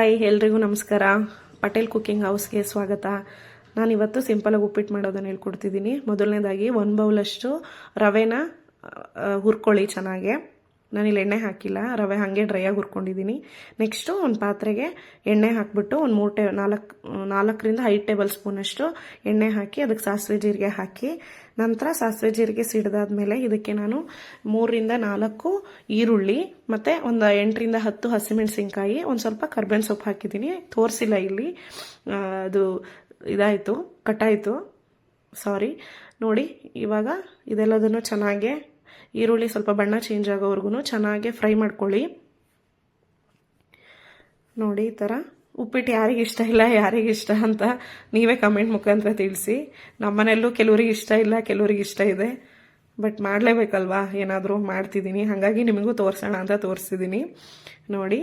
Hi, ಎಲ್ರಿಗೂ ನಮಸ್ಕಾರ. Patel cooking ಹೌಸ್ಗೆ ಸ್ವಾಗತ. ನಾನು ಇವತ್ತು ಸಿಂಪಲಾಗಿ ಉಪ್ಪಿಟ್ಟು ಮಾಡೋದನ್ನು ಹೇಳ್ಕೊಡ್ತಿದ್ದೀನಿ. ಮೊದಲನೇದಾಗಿ, ಒಂದು ಬೌಲಷ್ಟು ರವೆನ ಹುರ್ಕೊಳ್ಳಿ ಚೆನ್ನಾಗೆ. ನಾನಿಲ್ಲಿ ಎಣ್ಣೆ ಹಾಕಿಲ್ಲ, ರವೆ ಹಾಗೆ ಡ್ರೈಯಾಗಿ ಹುರ್ಕೊಂಡಿದ್ದೀನಿ ನೆಕ್ಸ್ಟು ಒಂದು ಪಾತ್ರೆಗೆ ಎಣ್ಣೆ ಹಾಕಿಬಿಟ್ಟು ಒಂದು ಮೂರು ಟೇ, ನಾಲ್ಕು, ನಾಲ್ಕರಿಂದ ಐದು ಟೇಬಲ್ ಸ್ಪೂನಷ್ಟು ಎಣ್ಣೆ ಹಾಕಿ ಅದಕ್ಕೆ ಸಾಸಿವೆ ಜೀರಿಗೆ ಹಾಕಿ, ನಂತರ ಸಾಸಿವೆ ಜೀರಿಗೆ ಸಿಡಿದಾದ್ಮೇಲೆ ಇದಕ್ಕೆ ನಾನು ಮೂರರಿಂದ ನಾಲ್ಕು ಈರುಳ್ಳಿ ಮತ್ತು ಒಂದು ಎಂಟರಿಂದ ಹತ್ತು ಹಸಿಮೆಣಸಿನ್ಕಾಯಿ, ಒಂದು ಸ್ವಲ್ಪ ಕರ್ಬೇವಿನ ಸೊಪ್ಪು ಹಾಕಿದ್ದೀನಿ ತೋರಿಸಿಲ್ಲ ಇಲ್ಲಿ. ಅದು ಇದಾಯಿತು ಕಟ್ಟಾಯಿತು ಸಾರಿ ನೋಡಿ, ಇವಾಗ ಇದೆಲ್ಲದನ್ನು ಚೆನ್ನಾಗೆ ಈರುಳ್ಳಿ ಸ್ವಲ್ಪ ಬಣ್ಣ ಚೇಂಜ್ ಆಗೋವರೆಗೂ ಚೆನ್ನಾಗೆ ಫ್ರೈ ಮಾಡ್ಕೊಳ್ಳಿ. ನೋಡಿ, ಈ ಥರ ಉಪ್ಪಿಟ್ಟು ಯಾರಿಗೆ ಇಷ್ಟ ಇಲ್ಲ, ಯಾರಿಗೆ ಇಷ್ಟ ಅಂತ ನೀವೇ ಕಮೆಂಟ್ ಮುಖಾಂತರ ತಿಳಿಸಿ. ನಮ್ಮನೆಯಲ್ಲೂ ಕೆಲವ್ರಿಗೆ ಇಷ್ಟ ಇಲ್ಲ, ಕೆಲವ್ರಿಗೆ ಇಷ್ಟ ಇದೆ. ಬಟ್ ಮಾಡಲೇಬೇಕಲ್ವಾ? ಏನಾದರೂ ಮಾಡ್ತಿದ್ದೀನಿ. ಹಾಗಾಗಿ ನಿಮಗೂ ತೋರಿಸೋಣ ಅಂತ ತೋರಿಸಿದ್ದೀನಿ. ನೋಡಿ,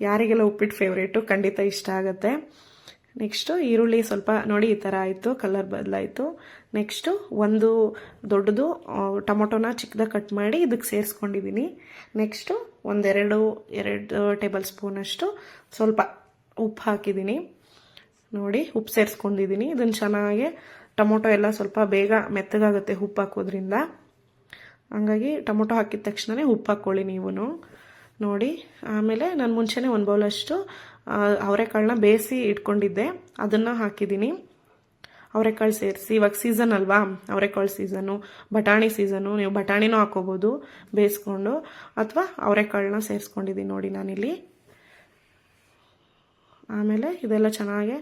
ಯಾರಿಗೆಲ್ಲ ಉಪ್ಪಿಟ್ಟು ಫೇವ್ರೇಟು ಖಂಡಿತ ಇಷ್ಟ ಆಗುತ್ತೆ. ನೆಕ್ಸ್ಟು ಈರುಳ್ಳಿ ಸ್ವಲ್ಪ ನೋಡಿ ಈ ಥರ ಆಯಿತು ಕಲರ್ ಬದಲಾಯಿತು. ನೆಕ್ಸ್ಟು ಒಂದು ದೊಡ್ಡದು ಟೊಮೊಟೊನ ಚಿಕ್ಕದಾಗಿ ಕಟ್ ಮಾಡಿ ಇದಕ್ಕೆ ಸೇರಿಸ್ಕೊಂಡಿದ್ದೀನಿ ನೆಕ್ಸ್ಟು ಒಂದೆರಡು, ಎರಡು ಟೇಬಲ್ ಸ್ಪೂನಷ್ಟು ಸ್ವಲ್ಪ ಉಪ್ಪು ಹಾಕಿದ್ದೀನಿ ನೋಡಿ, ಉಪ್ಪು ಸೇರಿಸ್ಕೊಂಡಿದ್ದೀನಿ ಇದನ್ನು ಚೆನ್ನಾಗಿ ಟೊಮೊಟೊ ಎಲ್ಲ ಸ್ವಲ್ಪ ಬೇಗ ಮೆತ್ತಗಾಗುತ್ತೆ ಉಪ್ಪು ಹಾಕೋದ್ರಿಂದ. ಹಂಗಾಗಿ ಟೊಮೊಟೊ ಹಾಕಿದ ತಕ್ಷಣವೇ ಉಪ್ಪು ಹಾಕ್ಕೊಳ್ಳಿ ನೀವು ನೋಡಿ, ಆಮೇಲೆ ನಾನು ಮುಂಚೆನೇ ಒಂದು ಬೌಲಷ್ಟು ಅವರೆಕಾಳನ್ನ ಬೇಯಿಸಿ ಇಟ್ಕೊಂಡಿದ್ದೆ. ಅದನ್ನು ಹಾಕಿದ್ದೀನಿ. ಅವರೆಕಾಳು ಸೇರಿಸಿ, ಇವಾಗ ಸೀಸನ್ ಅಲ್ವಾ? ಅವರೆಕಾಳು ಸೀಸನು ಬಟಾಣಿ ಸೀಸನು ನೀವು ಬಟಾಣಿನೂ ಹಾಕೋಬೋದು, ಬೇಯಿಸ್ಕೊಂಡು. ಅಥವಾ ಅವರೆಕಾಳನ್ನ ಸೇರಿಸ್ಕೊಂಡಿದ್ದೀನಿ ನೋಡಿ ನಾನಿಲ್ಲಿ. ಆಮೇಲೆ ಇದೆಲ್ಲ ಚೆನ್ನಾಗಿ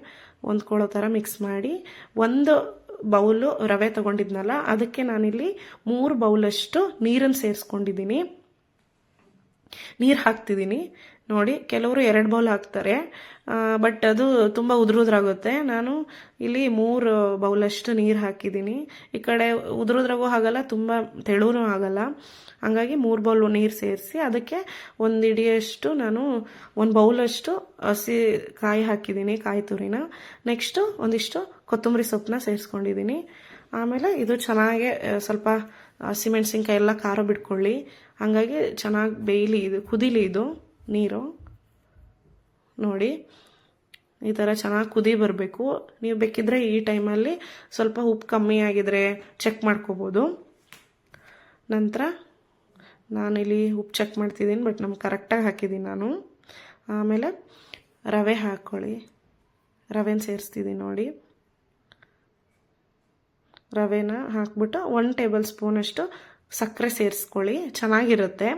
ಹೊಂದ್ಕೊಳ್ಳೋ ಥರ ಮಿಕ್ಸ್ ಮಾಡಿ, ಒಂದು ಬೌಲು ರವೆ ತಗೊಂಡಿದ್ನಲ್ಲ, ಅದಕ್ಕೆ ನಾನಿಲ್ಲಿ ಮೂರು ಬೌಲಷ್ಟು ನೀರನ್ನು ಸೇರಿಸ್ಕೊಂಡಿದ್ದೀನಿ. ನೀರು ಹಾಕ್ತಿದ್ದೀನಿ ನೋಡಿ, ಕೆಲವರು ಎರಡು ಬೌಲ್ ಹಾಕ್ತಾರೆ. ಬಟ್ ಅದು ತುಂಬ ಉದುರುದ್ರಾಗುತ್ತೆ. ನಾನು ಇಲ್ಲಿ ಮೂರು ಬೌಲಷ್ಟು ನೀರು ಹಾಕಿದ್ದೀನಿ ಈ ಕಡೆ ಉದುರುದ್ರಾಗೂ ಆಗಲ್ಲ ತುಂಬ ತೆಳುವೂ ಆಗಲ್ಲ. ಹಂಗಾಗಿ ಮೂರು ಬೌಲ್ ನೀರು ಸೇರಿಸಿ ಅದಕ್ಕೆ ಒಂದು ಇಡಿಯಷ್ಟು ನಾನು ಒಂದು ಬೌಲಷ್ಟು ಹಸಿ ಕಾಯಿ ಹಾಕಿದ್ದೀನಿ ಕಾಯಿ ತುರಿನ. ನೆಕ್ಸ್ಟು ಒಂದಿಷ್ಟು ಕೊತ್ತಂಬರಿ ಸೊಪ್ಪನ್ನ ಸೇರಿಸ್ಕೊಂಡಿದ್ದೀನಿ ಆಮೇಲೆ ಇದು ಚೆನ್ನಾಗೆ ಸ್ವಲ್ಪ ಹಸಿಮೆಣ್ಸಿನ್ಕಾಯಿ ಎಲ್ಲ ಖಾರ ಬಿಟ್ಕೊಳ್ಳಿ. ಹಾಗಾಗಿ ಚೆನ್ನಾಗಿ ಬೇಯಲಿ, ಇದು ಕುದಿಲಿ ಇದು, ನೀರು. ನೋಡಿ, ಈ ಥರ ಚೆನ್ನಾಗಿ ಕುದಿ ಬರಬೇಕು. ನೀವು ಬೇಕಿದ್ರೆ ಈ ಟೈಮಲ್ಲಿ ಸ್ವಲ್ಪ ಉಪ್ಪು ಕಮ್ಮಿ ಆಗಿದ್ರೆ ಚೆಕ್ ಮಾಡ್ಕೋಬೋದು. ನಂತರ ನಾನಿಲ್ಲಿ ಉಪ್ಪು ಚೆಕ್ ಮಾಡ್ತಿದ್ದೀನಿ, ಬಟ್ ನಮ್ಗೆ ಕರೆಕ್ಟಾಗಿ ಹಾಕಿದ್ದೀನಿ ನಾನು. ಆಮೇಲೆ ರವೆ ಹಾಕ್ಕೊಳ್ಳಿ. ರವೆನ ಸೇರಿಸ್ತಿದ್ದೀನಿ ನೋಡಿ. ರವೆನ ಹಾಕ್ಬಿಟ್ಟು ಒನ್ ಟೇಬಲ್ ಸ್ಪೂನಷ್ಟು ಸಕ್ಕರೆ ಸೇರಿಸ್ಕೊಳ್ಳಿ. ಚೆನ್ನಾಗಿರುತ್ತೆ.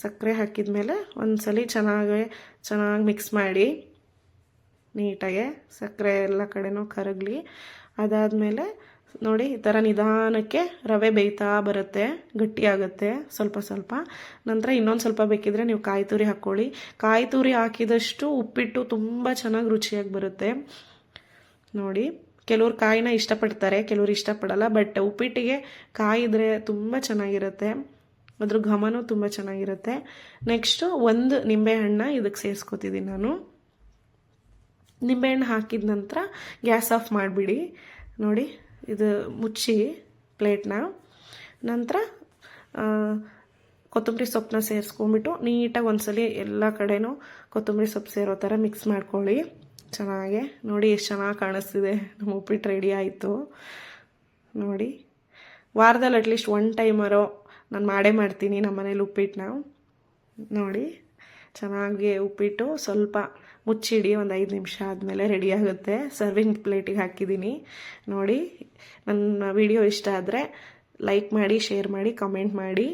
ಸಕ್ಕರೆ ಹಾಕಿದ ಮೇಲೆ ಒಂದ್ಸಲಿ ಚೆನ್ನಾಗಿ ಚೆನ್ನಾಗಿ ಮಿಕ್ಸ್ ಮಾಡಿ. ನೀಟಾಗೆ ಸಕ್ಕರೆ ಎಲ್ಲ ಕಡೆನೂ ಕರಗಲಿ. ಅದಾದಮೇಲೆ ನೋಡಿ, ಈ ಥರ ನಿಧಾನಕ್ಕೆ ರವೆ ಬೇಯ್ತಾ ಬರುತ್ತೆ, ಗಟ್ಟಿಯಾಗುತ್ತೆ ಸ್ವಲ್ಪ ಸ್ವಲ್ಪ. ನಂತರ ಇನ್ನೊಂದು ಸ್ವಲ್ಪ ಬೇಕಿದ್ರೆ ನೀವು ಕಾಯಿ ತುರಿ ಹಾಕ್ಕೊಳ್ಳಿ. ಕಾಯಿ ತುರಿ ಹಾಕಿದಷ್ಟು ಉಪ್ಪಿಟ್ಟು ತುಂಬ ಚೆನ್ನಾಗಿ ರುಚಿಯಾಗಿ ಬರುತ್ತೆ. ನೋಡಿ. ಕೆಲವ್ರು ಕಾಯಿನ ಇಷ್ಟಪಡ್ತಾರೆ, ಕೆಲವ್ರು ಇಷ್ಟಪಡಲ್ಲ ಬಟ್ ಉಪ್ಪಿಟ್ಟಿಗೆ ಕಾಯಿದ್ರೆ ತುಂಬ ಚೆನ್ನಾಗಿರುತ್ತೆ. ಅದ್ರ ಘಮನೂ ತುಂಬ ಚೆನ್ನಾಗಿರುತ್ತೆ. ನೆಕ್ಸ್ಟು ಒಂದು ನಿಂಬೆಹಣ್ಣ ಇದಕ್ಕೆ ಸೇರಿಸ್ಕೊತಿದ್ದೀನಿ ನಾನು. ನಿಂಬೆಹಣ್ಣು ಹಾಕಿದ ನಂತರ ಗ್ಯಾಸ್ ಆಫ್ ಮಾಡಿಬಿಡಿ. ನೋಡಿ, ಇದು ಮುಚ್ಚಿ ಪ್ಲೇಟ್ನ. ನಂತರ ಕೊತ್ತಂಬರಿ ಸೊಪ್ಪನ್ನ ಸೇರಿಸ್ಕೊಂಬಿಟ್ಟು ನೀಟಾಗಿ ಒಂದ್ಸಲಿ ಎಲ್ಲ ಕಡೆನೂ ಕೊತ್ತಂಬರಿ ಸೊಪ್ಪು ಸೇರೋ ಥರ ಮಿಕ್ಸ್ ಮಾಡ್ಕೊಳ್ಳಿ. ಚೆನ್ನಾಗೆ. ನೋಡಿ ಎಷ್ಟು ಚೆನ್ನಾಗಿ ಕಾಣಿಸ್ತಿದೆ. ನಮ್ಮ ಉಪ್ಪಿಟ್ಟು ರೆಡಿ ಆಯಿತು. ನೋಡಿ. ವಾರದಲ್ಲಿ ಅಟ್ಲೀಸ್ಟ್ ಒನ್ ಟೈಮರೋ ನಾನು ಮಾಡೇ ಮಾಡ್ತೀನಿ ನಮ್ಮ ಮನೇಲಿ ನಾವು ನೋಡಿ. ಚೆನ್ನಾಗಿ ಉಪ್ಪಿಟ್ಟು ಸ್ವಲ್ಪ ಮುಚ್ಚಿಡಿ, ಒಂದು ಐದು ನಿಮಿಷ ಆದಮೇಲೆ ರೆಡಿ ಆಗುತ್ತೆ. ಸರ್ವಿಂಗ್ ಪ್ಲೇಟಿಗೆ ಹಾಕಿದ್ದೀನಿ. ನೋಡಿ. ನನ್ನ ವಿಡಿಯೋ ಇಷ್ಟ ಆದರೆ ಲೈಕ್ ಮಾಡಿ ಶೇರ್ ಮಾಡಿ ಕಮೆಂಟ್ ಮಾಡಿ.